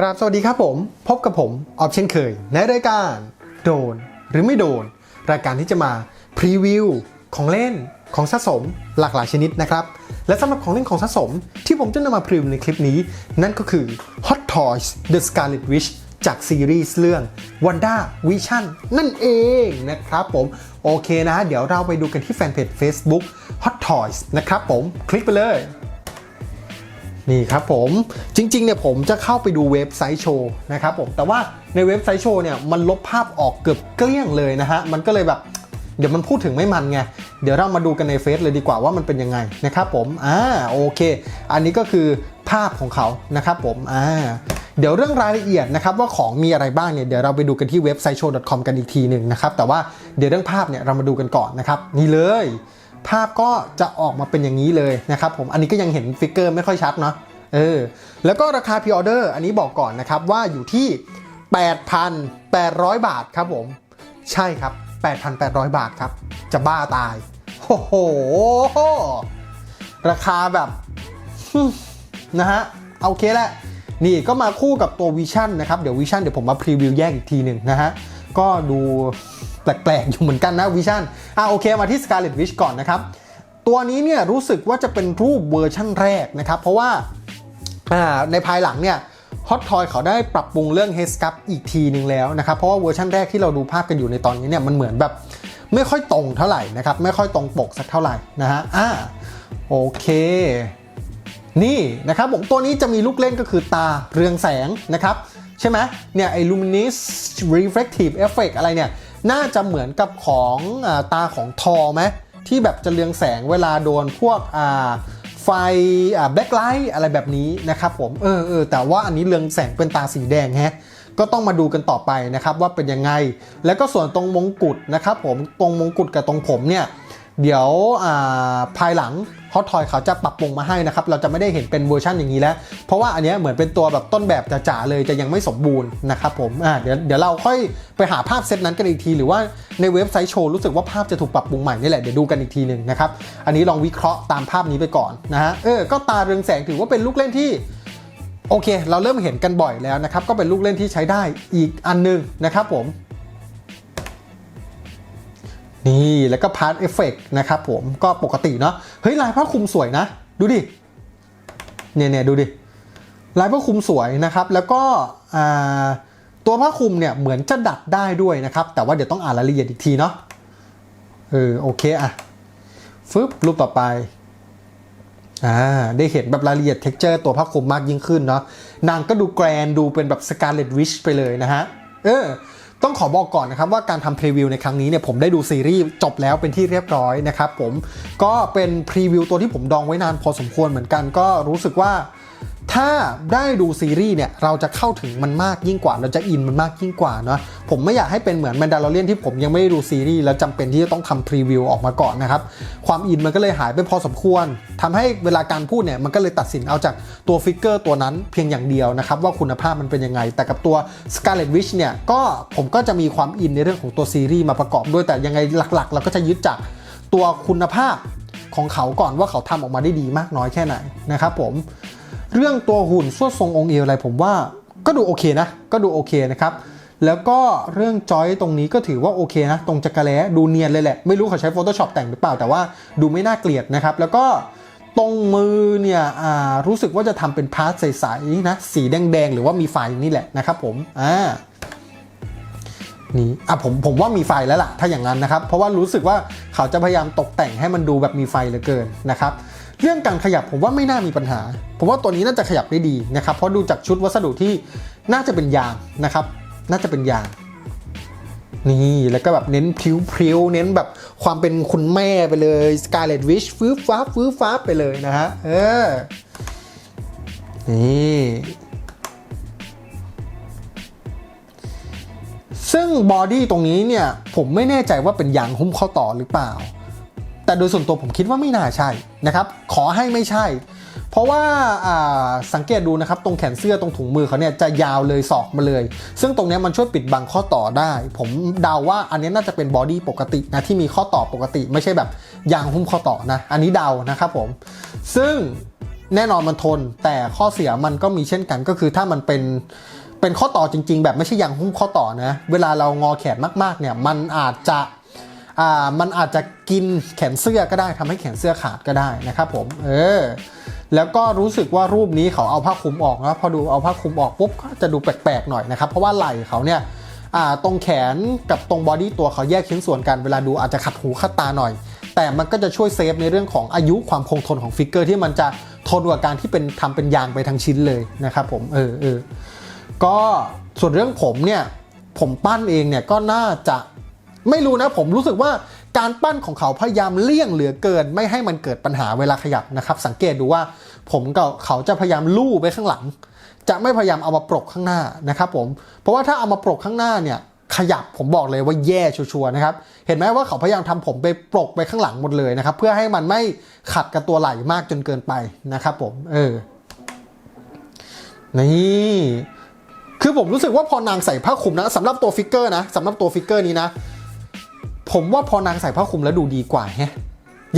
กราบสวัสดีครับผม พบกับผมออฟเช่นเคย ในรายการโดนหรือไม่โดน รายการที่จะมาพรีวิวของเล่นของสะสมหลากหลายชนิดนะครับ และสำหรับของเล่นของสะสมที่ผมจะนำมาพรีวิวในคลิปนี้ นั่นก็คือ Hot Toys The Scarlet Witch จากซีรีส์เรื่อง Wanda Vision นั่นเองนะครับผมโอเคนะ เดี๋ยวเราไปดูกันที่แฟนเพจ Facebook Hot Toys นะครับผมคลิกไปเลย นี่ครับผมจริงๆเนี่ยผมจะเข้าไปดูเว็บไซต์โชว์นะครับผมแต่ว่าในเว็บไซต์โชว์เนี่ยมันลบภาพออกเกือบเกลี้ยงเลยนะฮะมันก็เลยแบบเดี๋ยวมันพูดถึงไม่มันไง เดี๋ยวเรามาดูกันในเฟซเลยดีกว่าว่ามันเป็นยังไงนะครับผม อ่า โอเค อันนี้ก็คือภาพของเขานะครับผม อ่า เดี๋ยวเรื่องรายละเอียดนะครับว่าของมีอะไรบ้างเนี่ยเดี๋ยวเราไปดูกันที่เว็บไซต์ show.com กันอีกทีหนึ่งนะครับ แต่ว่าเดี๋ยวเรื่องภาพเนี่ยเรามาดูกันก่อนนะครับ นี่เลย ภาพก็จะออกมาเป็นอย่างนี้เลยนะครับผมอันนี้ก็ยังเห็นฟิกเกอร์ไม่ค่อยชัดเนาะเออแล้วก็ราคาพ r ออเดอร์อันนี้บอกก่อนนะครับว่าอยู่ที่ 8,800 บาทครับผม ใช่ครับ 8,800 บาทครับ จะบ้าตายโอ้โห ราคาแบบนะฮะเอาโอเคแหละนี่ก็มาคู่กับตัววิชั่นนะครับ เดี๋ยววิชั่นเดี๋ยวผมมาพรีวิวแยกอีกทีหนึ่งนะฮะ ก็ดู แปลกๆอยู่เหมือนกันนะวิชั่นอะโอเคมาที่ Scarlet Witch ก่อนนะครับ ตัวนี้เนี่ยรู้สึกว่าจะเป็นรูปเวอร์ชั่นแรกนะครับ เพราะว่าอ่าในภายหลังเนี่ยฮอตทอยเขาได้ปรับปรุงเรื่อง h e a d s c u p อีกทีหนึ่งแล้วนะครับ เพราะว่าเวอร์ชันแรกที่เราดูภาพกันอยู่ในตอนนี้เนี่ยมันเหมือนแบบไม่ค่อยตรงเท่าไหร่นะครับ ไม่ค่อยตรงปกสักเท่าไหร่นะฮะอ่าโอเค นี่นะครับผมตัวนี้จะมีลูกเล่นก็คือตาเรืองแสงนะครับ ใช่ไหมเนี่ยไอ้ luminous reflective effect อะไรเนี่ย น่าจะเหมือนกับของอตาของทอไหมที่แบบจะเรืองแสงเวลาโดนพวกไฟแบ็คไลท์อะไรแบบนี้นะครับผมเออเออแต่ว่าอันนี้เรืองแสงเป็นตาสีแดงฮะก็ต้องมาดูกันต่อไปนะครับว่าเป็นยังไง แล้วก็ส่วนตรงมงกุฎนะครับผมตรงมงกุฎกับตรงผมเนี่ยเดี๋ยวภายหลัง ฮอตทอยเขาจะปรับปรุงมาให้นะครับ เราจะไม่ได้เห็นเป็นเวอร์ชันอย่างนี้แล้ว เพราะว่าอันนี้เหมือนเป็นตัวแบบต้นแบบจ๋าๆเลยจะยังไม่สมบูรณ์นะครับผมอ่าเดี๋ยวเดี๋ยวเราค่อยไปหาภาพเซตนั้นกันอีกที หรือว่าในเว็บไซต์โชว์รู้สึกว่าภาพจะถูกปรับปรุงใหม่นี่แหละเดี๋ยวดูกันอีกทีหนึ่งนะครับอันนี้ลองวิเคราะห์ตามภาพนี้ไปก่อนนะฮะเออก็ตาเรืองแสงถือว่าเป็นลูกเล่นที่โอเค เราเริ่มเห็นกันบ่อยแล้วนะครับ ก็เป็นลูกเล่นที่ใช้ได้อีกอันหนึงนะครับผม นี่แล้วก็พาร์ทเอฟเฟกนะครับผมก็ปกติเนาะเฮ้ยลายผ้าคลุมสวยนะ ดูดิเนี่ยเนี่ยดูดิลายผ้าคลุมสวยนะครับแล้วก็ตัวผ้าคลุมเนี่ยเหมือนจะดัดได้ด้วยนะครับ แต่ว่าเดี๋ยวต้องอ่านรายละเอียดอีกทีเนาะเออโอเคอะฟึบรูปต่อไปอ่าได้เห็นแบบรายละเอียดเท็กเจอร์ตัวผ้าคลุมมากยิ่งขึ้นเนาะนางก็ดูแกรนดูเป็นแบบสการ์เล็ตวิชไปเลยนะฮะเออ ต้องขอบอกก่อนนะครับว่าการทำพรีวิวในครั้งนี้เนี่ยผมได้ดูซีรีส์จบแล้วเป็นที่เรียบร้อยนะครับผมก็เป็นพรีวิวตัวที่ผมดองไว้นานพอสมควรเหมือนกันก็รู้สึกว่า ถ้าได้ดูซีรีส์เนี่ยเราจะเข้าถึงมันมากยิ่งกว่า เราจะอินมันมากยิ่งกว่าเนาะผมไม่อยากให้เป็นเหมือนแมนดาร์เรียนที่ผมยังไม่ได้ดูซีรีส์แล้วจำเป็นที่จะต้องทำพรีวิวออกมาก่อนนะครับ ความอินมันก็เลยหายไปพอสมควรทำให้เวลาการพูดเนี่ยมันก็เลยตัดสินเอาจากตัวฟิกเกอร์ตัวนั้นเพียงอย่างเดียวนะครับ ว่าคุณภาพมันเป็นยังไง แต่กับตัว Scarlet Witch เนี่ยก็ผมก็จะมีความอินในเรื่องของตัวซีรีส์มาประกอบด้วยแต่ยังไงหลักๆ เราก็จะยึดจากตัวคุณภาพของเขาก่อนว่าเขาทำออกมาได้ดีมากน้อยแค่ไหนนะครับผม เรื่องตัวหุ่นสวดทรงองค์เอวอะไรผมว่าก็ดูโอเคนะ ก็ดูโอเคนะครับ แล้วก็เรื่องจอยตรงนี้ก็ถือว่าโอเคนะ ตรงจักรแล้ดูเนียนเลยแหละ ไม่รู้เขาใช้ Photoshop แต่งหรือเปล่า แต่ว่าดูไม่น่าเกลียดนะครับ แล้วก็ตรงมือเนี่ยอ่ารู้สึกว่าจะทำเป็นพาร์ทใสๆนะ สีแดงๆ หรือว่ามีไฟนี่แหละนะครับผม อ่านี่อะผมผมว่ามีไฟแล้วล่ะ ถ้าอย่างนั้นนะครับ เพราะว่ารู้สึกว่าเขาจะพยายามตกแต่งให้มันดูแบบมีไฟเหลือเกินนะครับ เรื่องการขยับผมว่าไม่น่ามีปัญหา ผมว่าตัวนี้น่าจะขยับได้ดีนะครับ เพราะดูจากชุดวัสดุที่น่าจะเป็นยางนะครับ น่าจะเป็นยางนี่แล้วก็แบบเน้นพริ้วเน้นแบบความเป็นคุณแม่ไปเลย Scarlet Witch ฟื้นฟ้าฟื้นฟ้าไปเลยนะฮะเออนี่ซึ่งบอดี้ตรงนี้เนี่ย ผมไม่แน่ใจว่าเป็นยางหุ้มข้อต่อหรือเปล่า แต่โดยส่วนตัวผมคิดว่าไม่น่าใช่นะครับขอให้ไม่ใช่ เพราะว่าาสังเกตดูนะครับตรงแขนเสื้อตรงถุงมือเขาเนี่ยจะยาวเลยศอกมาเลย ซึ่งตรงนี้มันช่วยปิดบังข้อต่อได้ ผมเดาว่าอันนี้น่าจะเป็นบอดี้ปกตินะที่มีข้อต่อปกติ ไม่ใช่แบบยางหุ้มข้อต่อนะอันนี้เดานะครับผม ซึ่งแน่นอนมันทน แต่ข้อเสียมันก็มีเช่นกันก็คือถ้ามันเป็นเป็นข้อต่อจริง ๆ แบบไม่ใช่ยางหุ้มข้อต่อนะ เวลาเรางอแขนมากๆเนี่ยมันอาจจะ มันอาจจะกินแขนเสื้อก็ได้ทำให้แขนเสื้อขาดก็ได้นะครับผมเออแล้วก็รู้สึกว่ารูปนี้เขาเอาผ้าคลุมออกนะพอดูเอาผ้าคลุมออกปุ๊บก็จะดูแปลกๆหน่อยนะครับ เพราะว่าไหล่เขาเนี่ยตรงแขนกับตรงบอดี้ตัวเขาแยกชิ้นส่วนกันเวลาดูอาจจะขัดหูขัดตาหน่อย แต่มันก็จะช่วยเซฟในเรื่องของอายุความคงทนของฟิกเกอร์ที่มันจะทนกว่าการที่เป็นทำเป็นยางไปทั้งชิ้นเลยนะครับผมเออเออก็ส่วนเรื่องผมเนี่ยผมปั้นเองเนี่ยก็น่าจะ ไม่รู้นะผมรู้สึกว่าการปั้นของเขาพยายามเลี่ยงเหลือเกิน ไม่ให้มันเกิดปัญหาเวลาขยับนะครับ สังเกตดูว่าผมกับเขาจะพยายามลู่ไปข้างหลัง จะไม่พยายามเอามาปรกข้างหน้านะครับผมเพราะว่าถ้าเอามาปรกข้างหน้าเนี่ยขยับผมบอกเลยว่าแย่ชัวร์นะครับ เห็นไหมว่าเขาพยายามทำผมไปปรกไปข้างหลังหมดเลยนะครับ เพื่อให้มันไม่ขัดกับตัวไหล่มากจนเกินไปนะครับผมเออนี่คือผมรู้สึกว่าพอนางใส่ผ้าคลุมนะสำหรับตัวฟิกเกอร์นะสำหรับตัวฟิกเกอร์นี้นะ ผมว่าพอนางใส่ผ้าคลุมแล้วดูดีกว่าแฮะ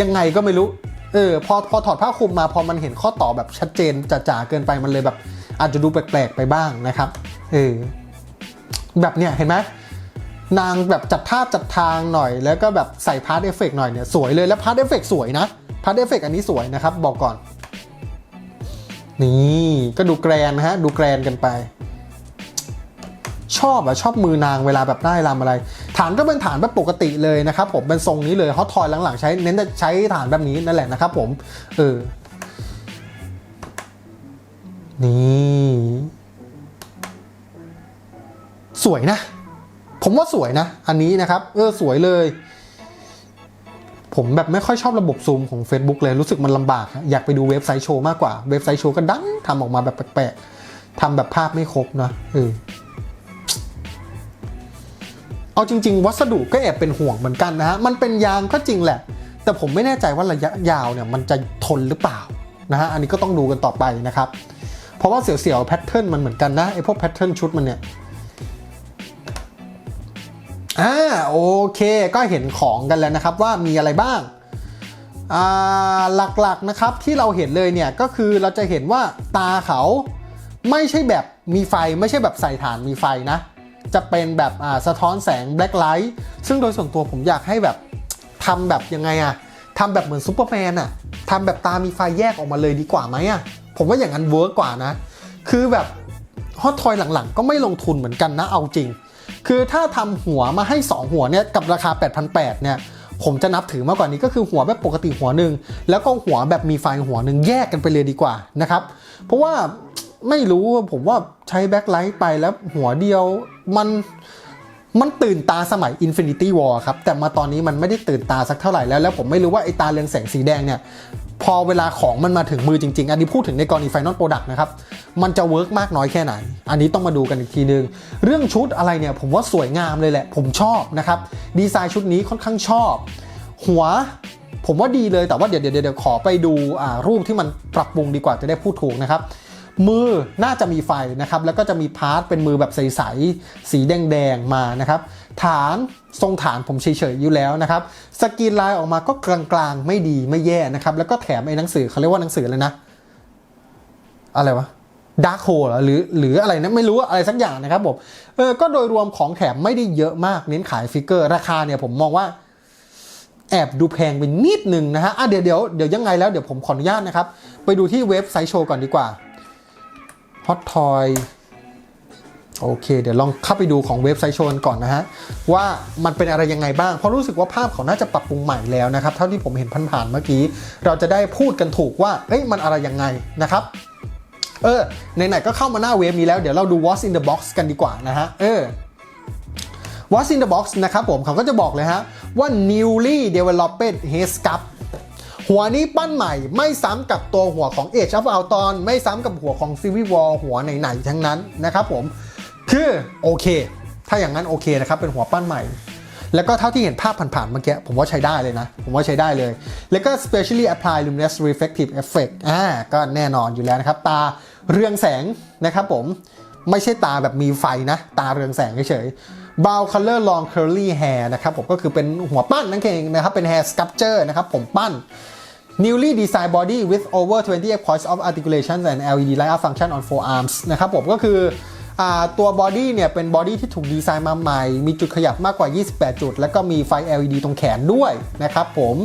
ยังไงก็ไม่รู้ เออพอพอถอดผ้าคลุมมาพอมันเห็นข้อต่อแบบชัดเจนจ๋าๆเกินไปมันเลยแบบ อาจจะดูแปลกๆไปบ้างนะครับเออแบบเนี้ยเห็นไหมนางแบบจัดท่าจัดทางหน่อย แล้วก็แบบใส่พาร์ทเอฟเฟกหน่อยเนี่ยสวยเลยแล้วพาร์ทเอฟเฟกสวยนะพาร์ทเอฟเฟกอันนี้สวยนะครับ บอกก่อน นี่ก็ดูแกรนนะฮะ ดูแกรนกันไป ชอบอะชอบมือนางเวลาแบบได้รำอะไร ฐานก็เป็นฐานแบบปกติเลยนะครับผมเป็นทรงนี้เลยฮอตทอยหลังๆใช้เน้นจะใช้ฐานแบบนี้นั่นแหละนะครับผมเออนี่สวยนะ ผมว่าสวยนะ อันนี้นะครับ เออสวยเลย ผมแบบไม่ค่อยชอบระบบซูมของ Facebook เลยรู้สึกมันลำบากอะอยากไปดูเว็บไซต์โชว์มากกว่า เว็บไซต์โชว์ก็ดันทำออกมาแบบแปลกๆทำแบบภาพไม่ครบนะเออ เอาจริง ๆ วัสดุก็แอบเป็นห่วงเหมือนกันนะฮะ มันเป็นยางก็จริงแหละ แต่ผมไม่แน่ใจว่าระยะยาวเนี่ยมันจะทนหรือเปล่านะฮะ อันนี้ก็ต้องดูกันต่อไปนะครับ เพราะว่าเสียวๆแพทเทิร์นมันเหมือนกันนะไอพวกแพทเทิร์นชุดมันเนี่ยอ่าโอเคก็เห็นของกันแล้วนะครับว่ามีอะไรบ้างอ่าหลักๆนะครับที่เราเห็นเลยเนี่ยก็คือเราจะเห็นว่าตาเขาไม่ใช่แบบมีไฟไม่ใช่แบบใส่ฐานมีไฟนะ จะเป็นแบบสะท้อนแสงแบล็คไลท์ซึ่งโดยส่วนตัวผมอยากให้แบบทำแบบยังไงอะทำแบบเหมือนซูเปอร์แมนอะทำแบบตามีไฟแยกออกมาเลยดีกว่าไหมอะผมว่าอย่างนั้นเวิร์กกว่านะ คือแบบฮอตทอยหลังๆ ก็ไม่ลงทุนเหมือนกันนะเอาจริง คือถ้าทำหัวมาให้ 2 หัวเนี่ยกับราคา 8,800เนี่ยผมจะนับถือมากกว่านี้ก็คือหัวแบบปกติหัวหนึ่งแล้วก็หัวแบบมีไฟหัวหนึ่งแยกกันไปเลยดีกว่านะครับ เพราะว่าไม่รู้ผมว่าใช้แบ็คไลท์ไปแล้วหัวเดียว มันมันตื่นตาสมัย Infinity War ครับ แต่มาตอนนี้มันไม่ได้ตื่นตาสักเท่าไหร่แล้ว แล้วผมไม่รู้ว่าไอ้ตาเรืองแสงสีแดงเนี่ย พอเวลาของมันมาถึงมือจริง ๆ อันนี้พูดถึงในกรณี Final Product นะครับ มันจะเวิร์กมากน้อยแค่ไหน อันนี้ต้องมาดูกันอีกทีนึง เรื่องชุดอะไรเนี่ย ผมว่าสวยงามเลยแหละ ผมชอบนะครับ ดีไซน์ชุดนี้ค่อนข้างชอบ หัวผมว่าดีเลยแต่ว่าเดี๋ยวเดี๋ยวเดี๋ยวขอไปดูอ่ารูปที่มันปรับปรุงดีกว่าจะได้พูดถูกนะครับ มือน่าจะมีไฟนะครับ แล้วก็จะมีพาร์ทเป็นมือแบบใสๆสีแดงๆมานะครับ ฐานทรงฐานผมเฉยๆอยู่แล้วนะครับ สกรีนลายออกมาก็กลางๆ ไม่ดีไม่แย่นะครับ แล้วก็แถมไอ้หนังสือเขาเรียกว่าหนังสือเลยนะ อะไรวะดาร์คโฮหรือหรืออะไรนะไม่รู้อะไรสักอย่างนะครับผมเออก็โดยรวมของแถมไม่ได้เยอะมากเน้นขายฟิกเกอร์ ราคาเนี่ยผมมองว่าแอบดูแพงไปนิดนึงนะฮะอะเดี๋ยวเดี๋ยวเดี๋ยวยังไงแล้วเดี๋ยวผมขออนุญาตนะครับ ไปดูที่เว็บไซต์โชว์ก่อนดีกว่า Hot Toy โอเค เดี๋ยวลองเข้าไปดูของเว็บไซต์โชนก่อนนะฮะ ว่ามันเป็นอะไรยังไงบ้าง เพราะรู้สึกว่าภาพเขาน่าจะปรับปรุงใหม่แล้วนะครับ เท่าที่ผมเห็นผ่านๆเมื่อกี้ เราจะได้พูดกันถูกว่าเอ้ยมันอะไรยังไงนะครับ เออไหนๆก็เข้ามาหน้าเว็บนี้แล้วเดี๋ยวเราดู What's in the box กันดีกว่านะฮะ เออ What's in the box นะครับผมเขาก็จะบอกเลยฮะว่า newly developed head sculpt หัวนี้ปั้นใหม่ไม่ซ้ำกับตัวหัวของ Age of Ultron ไม่ซ้ำกับหัวของ Civil War หัวไหนๆทั้งนั้นนะครับผม คือโอเค ถ้าอย่างนั้นโอเคนะครับเป็นหัวปั้นใหม่ แล้วก็เท่าที่เห็นภาพผ่านๆเมื่อกี้ผมว่าใช้ได้เลยนะ ผมว่าใช้ได้เลย แล้วก็ specially apply luminous reflective effect อ่าก็แน่นอนอยู่แล้วนะครับ ตาเรืองแสงนะครับผมไม่ใช่ตาแบบมีไฟนะ ตาเรืองแสงเฉยๆ bow color long curly hair นะครับผมก็คือเป็นหัวปั้นนั่นเองนะครับ เป็น hair sculpture นะครับผมปั้น newly designed body with over 28 points of articulation and LED light up function on four arms นะครับผมก็คืออตัวบอดี้เนี่ยเป็นบอดี้ที่ถูกดีไซน์มาใหม่ มีจุดขยับมากกว่า 28 จุด แล้วก็มีไฟ LED ตรงแขนด้วยนะครับผม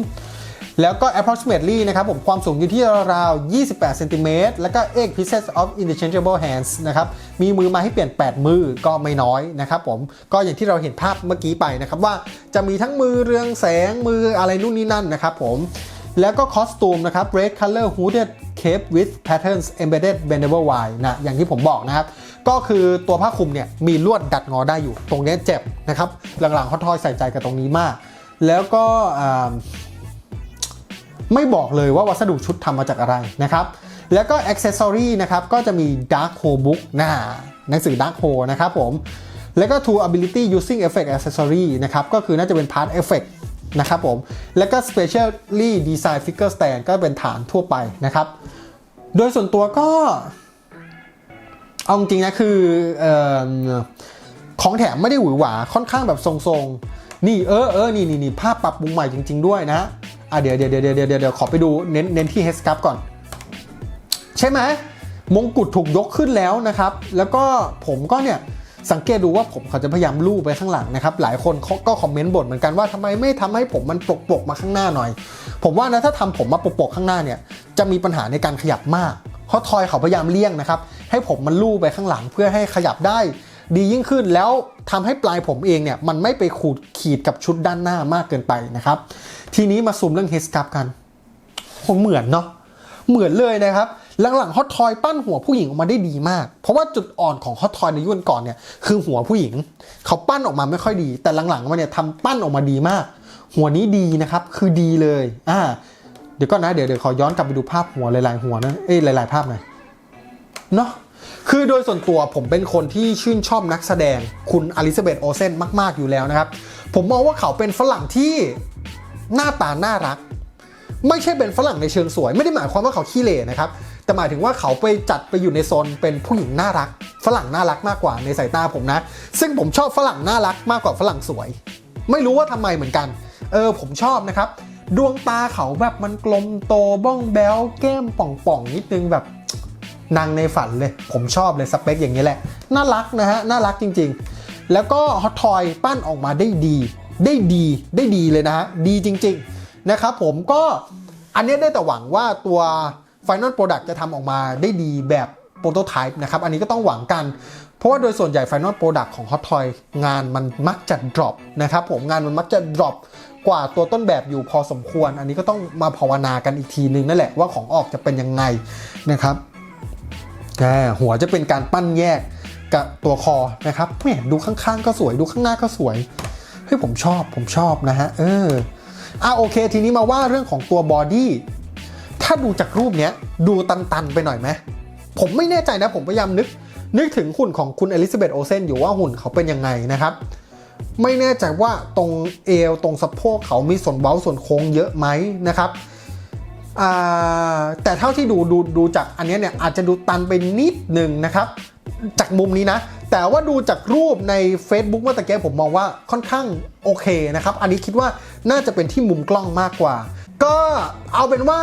แล้วก็ approximately นะครับผมความสูงอยู่ที่ราวๆ28 เซนติเมตร แล้วก็ 8 pieces of interchangeable hands นะครับ มีมือมาให้เปลี่ยน 8 มือก็ไม่น้อยนะครับผม ก็อย่างที่เราเห็นภาพเมื่อกี้ไปนะครับว่าจะมีทั้งมือเรืองแสงมืออะไรนู่นนี่นั่นนะครับผม แล้วก็คอสตูมนะครับ red color hooded cape with patterns embedded bendable wire นะอย่างที่ผมบอกนะครับ ก็คือตัวผ้าคลุมเนี่ยมีลวดดัดงอได้อยู่ ตรงนี้เจ็บนะครับ หลังๆเขาทอยใส่ใจกับตรงนี้มาก แล้วก็ไม่บอกเลยว่าวัสดุชุดทำมาจากอะไรนะครับแล้วก็ Accessory นะครับก็จะมี Dark Hole Book นะหนังสือ Dark Hole นะครับผม แล้วก็ Tool Ability Using Effect Accessory นะครับ ก็คือน่าจะเป็น Part Effect นะครับผม แล้วก็ Specially Design Figure Stand ก็เป็นฐานทั่วไปนะครับ โดยส่วนตัวก็ เอาจริงนะคืออของแถมไม่ได้หวือหวาค่อนข้างแบบทรงๆ นี่เออเออนี่นี่นี่ภาพปรับปรุงใหม่จริง ๆ ด้วยนะอะเดี๋ยวเดี๋ยวเดี๋ยวเดี๋ยวเดี๋ยวเดี๋ยวขอไปดูเน้นเน้นที่เฮสคัพก่อน ใช่ไหมมงกุฎถูกยกขึ้นแล้วนะครับ แล้วก็ผมก็เนี่ย สังเกตดูว่าผมเขาจะพยายามลู่ไปข้างหลังนะครับ หลายคนเขาก็คอมเมนต์บ่นเหมือนกันว่าทำไมไม่ทำให้ผมมันปกปกๆมาข้างหน้าหน่อย ผมว่านะถ้าทำผมมาปกปกๆข้างหน้าเนี่ยจะมีปัญหาในการขยับมากเพราะทอยเขาพยายามเลี่ยงนะครับให้ผมมันลู่ไปข้างหลังเพื่อให้ขยับได้ ดียิ่งขึ้นแล้วทำให้ปลายผมเองเนี่ยมันไม่ไปขูดขีดกับชุดด้านหน้ามากเกินไปนะครับทีนี้มาซูมเรื่องเฮสคัพกันผมเหมือนเนาะเหมือนเลยนะครับ หลังๆฮอตทอยปั้นหัวผู้หญิงออกมาได้ดีมาก เพราะว่าจุดอ่อนของฮอตทอยในยุคก่อนเนี่ยคือหัวผู้หญิง เขาปั้นออกมาไม่ค่อยดี แต่หลังๆมาเนี่ยทำปั้นออกมาดีมาก หัวนี้ดีนะครับคือดีเลยอ่าเดี๋ยวก็นะเดี๋ยวเดี๋ยวขอย้อนกลับไปดูภาพหัวหลายๆหัวนะเอ้ยหลาย ๆ ภาพหน่อยเนาะคือโดยส่วนตัวผมเป็นคนที่ชื่นชอบนักแสดงคุณอลิซาเบธโอเซนมาก ๆ อยู่แล้วนะครับ ผมมองว่าเขาเป็นฝรั่งที่หน้าตาน่ารัก ไม่ใช่เป็นฝรั่งในเชิงสวย ไม่ได้หมายความว่าเขาขี้เหร่นะครับ แต่หมายถึงว่าเขาไปจัดไปอยู่ในโซนเป็นผู้หญิงน่ารัก ฝรั่งน่ารักมากกว่าในสายตาผมนะ ซึ่งผมชอบฝรั่งน่ารักมากกว่าฝรั่งสวย ไม่รู้ว่าทำไมเหมือนกัน เออผมชอบนะครับ ดวงตาเขาแบบมันกลมโตบ้องแบลแก้มป่องๆนิดนึงแบบนางในฝันเลย ผมชอบเลยสเปคอย่างนี้แหละ น่ารักนะฮะ น่ารักจริง ๆ แล้วก็ฮอตทอยปั้นออกมาได้ดี ได้ดีได้ดีเลยนะฮะ ดีจริง ๆ นะครับผมก็อันนี้ได้แต่หวังว่าตัว Final Product จะทำออกมาได้ดีแบบโปรโตไทป์นะครับ อันนี้ก็ต้องหวังกัน เพราะว่าโดยส่วนใหญ่ Final Product ของ Hot Toy งานมันมักจะ drop นะครับผมงานมันมักจะ drop กว่าตัวต้นแบบอยู่พอสมควร อันนี้ก็ต้องมาภาวนากันอีกทีนึงนั่นแหละว่าของออกจะเป็นยังไงนะครับอ่าหัวจะเป็นการปั้นแยกกับตัวคอนะครับแหมดูข้างๆ ก็สวยดูข้างหน้าก็สวยเฮ้ยผมชอบผมชอบนะฮะเอออะโอเค ทีนี้มาว่าเรื่องของตัวบอดี้ ถ้าดูจากรูปเนี้ยดูตันๆไปหน่อยไหมผมไม่แน่ใจนะผมพยายามนึก นึกถึงหุ่นของคุณอลิซาเบธโอเซนอยู่ว่าหุ่นเขาเป็นยังไงนะครับ ไม่แน่ใจว่าตรงเอวตรงสะโพกเขามีส่วนเว้าส่วนโค้งเยอะไหมนะครับแต่เท่าที่ดูดูดูจากอันนี้เนี่ยอาจจะดูตันไปนิดหนึ่งนะครับ จากมุมนี้นะ แต่ว่าดูจากรูปใน Facebook เมื่อตะกี้ผมมองว่าค่อนข้างโอเคนะครับ อันนี้คิดว่าน่าจะเป็นที่มุมกล้องมากกว่า ก็เอาเป็นว่า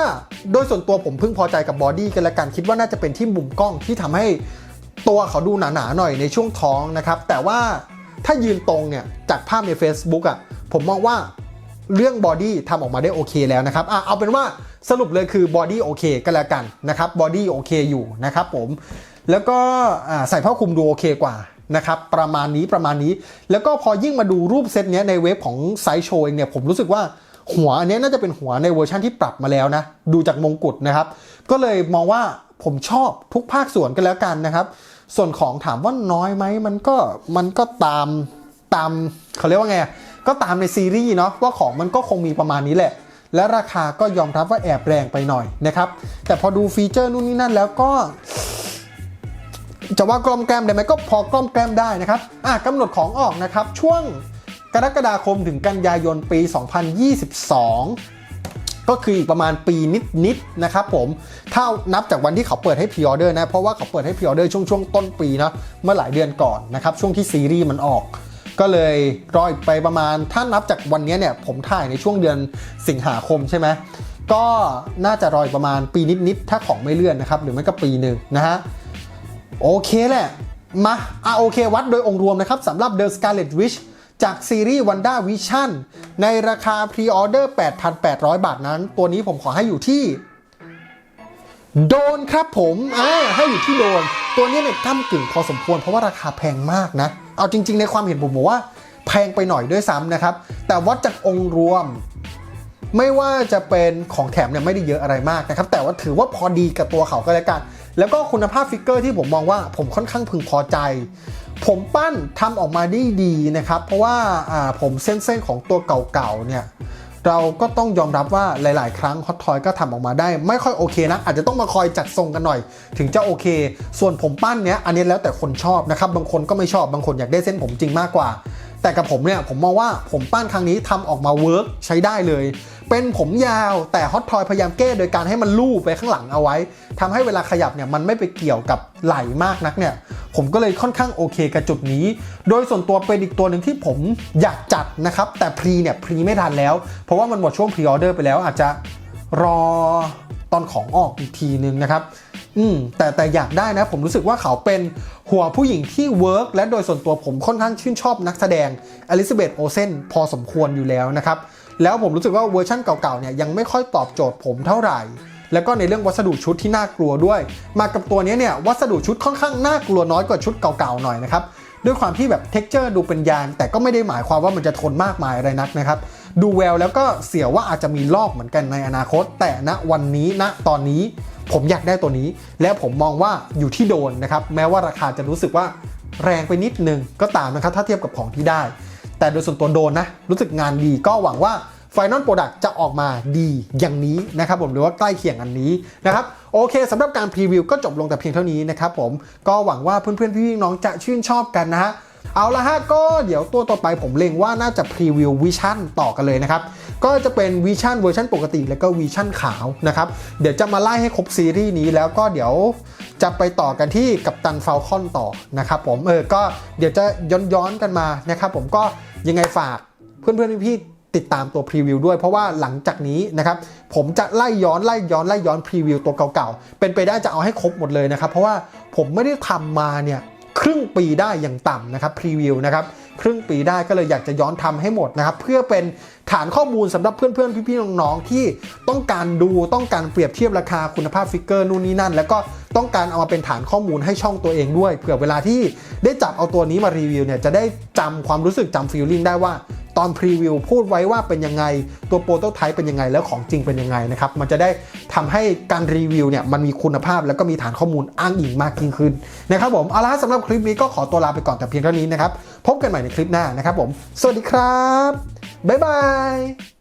โดยส่วนตัวผมพิ่งพอใจกับบอดี้กันละกันคิดว่าน่าจะเป็นที่มุมกล้องที่ทำให้ตัวเขาดูหนาๆหน่อยในช่วงท้องนะครับ แต่ว่าถ้ายืนตรงเนี่ยจากภาพใน Facebook อะ่ะผมมองว่าเรื่องบอดี้ทำออกมาได้โอเคแล้วนะครับอะเอาเป็นว่าสรุปเลยคือบอดี้โอเคก็แล้วกันนะครับบอดี้โอเคอยู่นะครับผมแล้วก็ใส่ผ้าคลุมดูโอเคกว่านะครับประมาณนี้ประมาณนี้ แล้วก็พอยิ่งมาดูรูปเซตเนี้ยในเว็บของไซส์โชว์เองเนี่ยผมรู้สึกว่า หัวอันนี้น่าจะเป็นหัวในเวอร์ชันที่ปรับมาแล้วนะ ดูจากมงกุฎนะครับ ก็เลยมองว่าผมชอบทุกภาคส่วนกันแล้วกันนะครับ ส่วนของถามว่าน้อยไหมมันก็มันก็ตามตามเขาเรียกว่าไงก็ตามในซีรีส์เนาะว่าของมันก็คงมีประมาณนี้แหละ และราคาก็ยอมรับว่าแอบแรงไปหน่อยนะครับ แต่พอดูฟีเจอร์นู่นนี่นั่นแล้วก็ จะว่ากล้อมแกล้มได้ไหมก็พอกล้อมแกล้มได้นะครับอะกำหนดของออกนะครับช่วง กรกฎาคมถึงกันยายนปี 2022 ก็คืออีกประมาณปีนิดๆนะครับผมถ้านับจากวันที่เขาเปิดให้พรีออเดอร์นะ เพราะว่าเขาเปิดให้พรีออเดอร์ช่วงช่วงต้นปีเนาะเมื่อหลายเดือนก่อนนะครับ ช่วงที่ซีรีส์มันออกก็เลยรออีกไปประมาณ ถ้านับจากวันนี้เนี่ย ผมถ่ายในช่วงเดือนสิงหาคมใช่ไหม ก็น่าจะรออีกประมาณปีนิด ๆ ถ้าของไม่เลื่อนนะครับ หรือไม่ก็ปีหนึ่งนะฮะ โอเคแหละ มาอะโอเค วัดโดยองค์รวมนะครับสำหรับ The Scarlet Witch จากซีรีส์ Wanda Vision ในราคาพรีออเดอร์ 8,800 บาทนั้น ตัวนี้ผมขอให้อยู่ที่ โดนครับผมอ่าให้อยู่ที่โดน ตัวนี้เนี่ยก้ากึ่งพอสมควรเพราะว่าราคาแพงมากนะ เอาจริง ๆ ในความเห็นผมบอกว่า แพงไปหน่อยด้วยซ้ำนะครับ แต่วัดจากองค์รวม ไม่ว่าจะเป็นของแถมเนี่ยไม่ได้เยอะอะไรมากนะครับ แต่ว่าถือว่าพอดีกับตัวเขาก็แล้วกัน แล้วก็คุณภาพฟิกเกอร์ที่ผมมองว่าผมค่อนข้างพึงพอใจ ผมปั้นทำออกมาได้ดีนะครับ เพราะว่าอ่าผมเส้นๆของตัวเก่าๆเนี่ยเราก็ต้องยอมรับว่าหลาย ๆ ครั้งฮอตทอยก็ทำออกมาได้ ไม่ค่อยโอเคนะ อาจจะต้องมาคอยจัดทรงกันหน่อย ถึงจะโอเค ส่วนผมปั้นเนี้ยอันนี้แล้วแต่คนชอบนะครับ บางคนก็ไม่ชอบ บางคนอยากได้เส้นผมจริงมากกว่า แต่กับผมเนี่ยผมมองว่าผมปั้นครั้งนี้ทำออกมาเวิร์กใช้ได้เลย เป็นผมยาวแต่ฮอตทอยพยายามแก้โดยการให้มันลู่ไปข้างหลังเอาไว้ทำให้เวลาขยับเนี่ยมันไม่ไปเกี่ยวกับไหล่มากนักเนี่ย ผมก็เลยค่อนข้างโอเคกับจุดนี้ โดยส่วนตัวเป็นอีกตัวหนึ่งที่ผมอยากจัดนะครับ แต่พรีเนี่ยพรีไม่ทันแล้ว เพราะว่ามันหมดช่วงพรีออเดอร์ไปแล้วอาจจะรอตอนของออกอีกทีนึงนะครับ อืมแต่แต่อยากได้นะ ผมรู้สึกว่าเขาเป็นหัวผู้หญิงที่เวิร์กและโดยส่วนตัวผมค่อนข้างชื่นชอบนักแสดงอลิซาเบธโอเซนพอสมควรอยู่แล้วนะครับ แล้วผมรู้สึกว่าเวอร์ชั่นเก่าๆเนี่ยยังไม่ค่อยตอบโจทย์ผมเท่าไหร่ แล้วก็ในเรื่องวัสดุชุดที่น่ากลัวด้วย มากับตัวนี้เนี่ยวัสดุชุดค่อนข้างน่ากลัวน้อยกว่าชุดเก่าๆหน่อยนะครับด้วยความที่แบบเท็กเจอร์ดูเป็นยาง แต่ก็ไม่ได้หมายความว่ามันจะทนมากมายอะไรนักนะครับ ดูแววแล้วก็เสียว่าอาจจะมีลอกเหมือนกันในอนาคต แต่ณวันนี้ณตอนนี้ ผมอยากได้ตัวนี้ และผมมองว่าอยู่ที่โดนนะครับ แม้ว่าราคาจะรู้สึกว่าแรงไปนิดนึงก็ตามนะครับ ถ้าเทียบกับของที่ได้ แต่โดยส่วนตัวโดนนะ รู้สึกงานดีก็หวังว่า Final Product จะออกมาดีอย่างนี้นะครับผมหรือว่าใกล้เคียงอันนี้นะครับโอเคสำหรับการพรีวิวก็จบลงแต่เพียงเท่านี้นะครับผมก็หวังว่าเพื่อนๆพี่ๆน้องจะชื่นชอบกันนะฮะเอาละฮะก็เดี๋ยวตัวต่อไปผมเล็งว่าน่าจะพรีวิววิชั่นต่อกันเลยนะครับ ก็จะเป็นวิชั่นเวอร์ชันปกติ แล้วก็วิชั่นขาวนะครับ เดี๋ยวจะมาไล่ให้ครบซีรีส์นี้แล้วก็เดี๋ยวจะไปต่อกันที่กัปตันฟลคอนต่อนะครับผมเออก็เดี๋ยวจะย้อนๆกันมานะครับผมก็ยังไงฝากเพื่อนๆพี่ๆติดตามตัวพรีวิวด้วยเพราะว่าหลังจากนี้นะครับผมจะไล่ย้อนไล่ย้อนไล่ย้อนพรีวิวตัวเก่าๆ เป็นไปได้จะเอาให้ครบหมดเลยนะครับ เพราะว่าผมไม่ได้ทำมาเนี่ย ครึ่งปีได้อย่างต่ำนะครับพรีวิวนะครับครึ่งปีได้ก็เลยอยากจะย้อนทำให้หมดนะครับ เพื่อเป็นฐานข้อมูลสำหรับเพื่อนๆ พี่ๆน้องๆที่ต้องการดูต้องการเปรียบเทียบราคาคุณภาพฟิกเกอร์นู่นนี่นั่น แล้วก็ต้องการเอามาเป็นฐานข้อมูลให้ช่องตัวเองด้วยเผื่อเวลาที่ได้จับเอาตัวนี้มารีวิวเนี่ยจะได้จำความรู้สึกจำฟีลลิ่งได้ว่าตอนพรีวิวพูดไว้ว่าเป็นยังไง ตัวโปรโตไทป์เป็นยังไง แล้วของจริงเป็นยังไงนะครับมันจะได้ทำให้การรีวิวเนี่ยมันมีคุณภาพแล้วก็มีฐานข้อมูลอ้างอิงมากยิ่งขึ้นนะครับผมเอาละสำหรับคลิปนี้ก็ขอตัวลาไปก่อนแต่เพียงเท่านี้นะครับพบกันใหม่ในคลิปหน้านะครับผม สวัสดีครับบ๊ายบาย